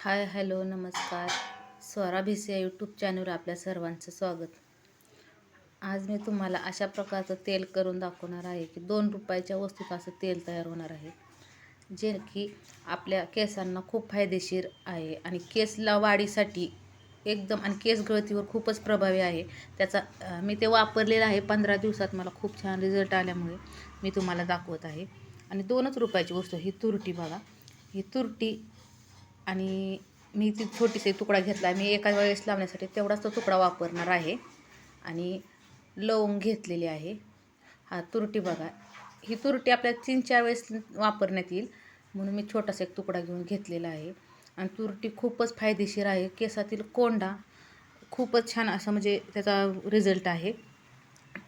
Hi hello नमस्कार. Swara C या YouTube चॅनलवर आपल्या सर्वांचं स्वागत. आज मी तुम्हाला अशा प्रकारचं तेल करून दाखवणार आहे की दोन रुपयाच्या वस्तूत असं तेल तयार होणार आहे जे की आपल्या केसांना खूप फायदेशीर आहे आणि केसला वाढीसाठी एकदम आणि केस गळतीवर खूपच प्रभावी आहे. त्याचा मी ते वापरलेलं आहे पंधरा दिवसात. मला खूप छान रिझल्ट आल्यामुळे मी तुम्हाला दाखवत आहे. आणि दोनच रुपयाची वस्तू ही तुरटी बघा. ही तुरटी आणि मी ती छोटीसा तुकडा घेतला मी एका वेळेस लावण्यासाठी तेवढाच तो तुकडा वापरणार आहे. आणि लवंग घेतलेली आहे. हा तुरटी बघा. ही तुरटी आपल्याला तीन चार वेळेस वापरण्यात येईल. म्हणून मी छोटासा एक तुकडा घेऊन घेतलेला आहे. आणि तुरटी खूपच फायदेशीर आहे. केसातील कोंडा खूपच छान असा म्हणजे त्याचा रिझल्ट आहे.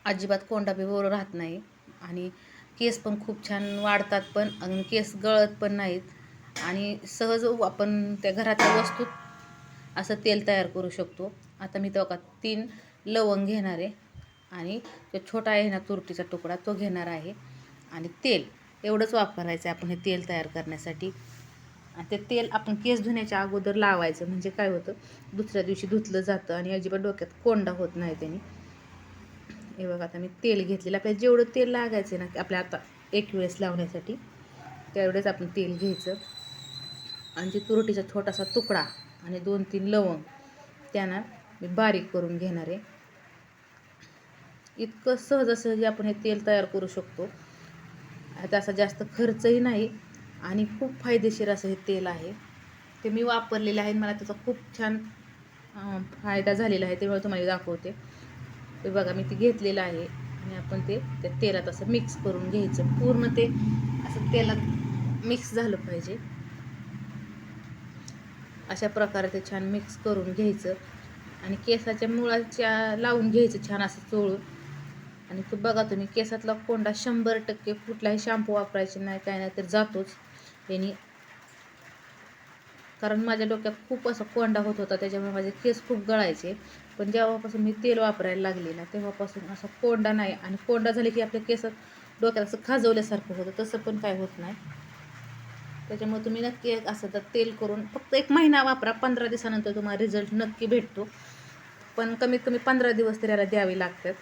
अजिबात कोंडा बी बरोबर राहत नाही. आणि केस पण खूप छान वाढतात पण केस गळत पण नाहीत. आणि सहज आपण त्या घरातल्या वस्तूत असं तेल तयार करू शकतो. आता मी तेव्हा तीन लवंग घेणार आहे आणि तो छोटा आहे ना तुरटीचा तुकडा तो घेणार आहे. आणि तेल एवढंच वापरायचं आहे आपण हे तेल तयार करण्यासाठी. आणि ते तेल आपण केस धुण्याच्या अगोदर लावायचं म्हणजे काय होतं दुसऱ्या दिवशी धुतलं जातं आणि अजिबात डोक्यात कोंडा होत नाही त्यांनी. हे बघा आता मी तेल घेतलेलं आपल्याला जेवढं तेल लागायचं ना आपल्या आता एक वेळेस लावण्यासाठी त्यावेळेस आपण तेल घ्यायचं. आणि ते तुरटीचा छोटासा तुकडा आणि दोन तीन लवंग त्यांना मी बारीक करून घेणार आहे. इतकं सहजासहजी आपण हे तेल तयार करू शकतो. त्याचा जास्त खर्चही नाही आणि खूप फायदेशीर असं हे तेल आहे. ते मी वापरलेलं आहे मला त्याचा खूप छान फायदा झालेला आहे तेव्हा तुम्हाला दाखवते. ते बघा मी ते घेतलेलं आहे आणि आपण ते त्या तेलात असं मिक्स करून घ्यायचं. पूर्ण ते असं तेलात मिक्स झालं पाहिजे. अशा प्रकारे ते छान मिक्स करून घ्यायचं. आणि केसाच्या मुळाच्या लावून घ्यायचं छान असं चोळून. आणि तो बघा तुम्ही केसातला कोंडा शंभर टक्के कुठलाही शॅम्पू वापरायचे नाही काय नाही तर जातोच. यांनी कारण माझ्या डोक्यात खूप असा कोंडा होत होता त्याच्यामुळे माझे केस खूप गळायचे. पण जेव्हापासून मी तेल वापरायला लागले ना तेव्हापासून असा कोंडा नाही. आणि कोंडा झाले की आपल्या केसात डोक्यात असं खाजवल्यासारखं होतं तसं पण काय होत नाही. त्याच्यामुळे तुम्ही नक्की एक असं तर तेल करून फक्त एक महिना वापरा पंधरा दिवसानंतर तुम्हाला रिझल्ट नक्की भेटतो. पण कमीत कमी पंधरा दिवस तरी याला द्यावे लागतात.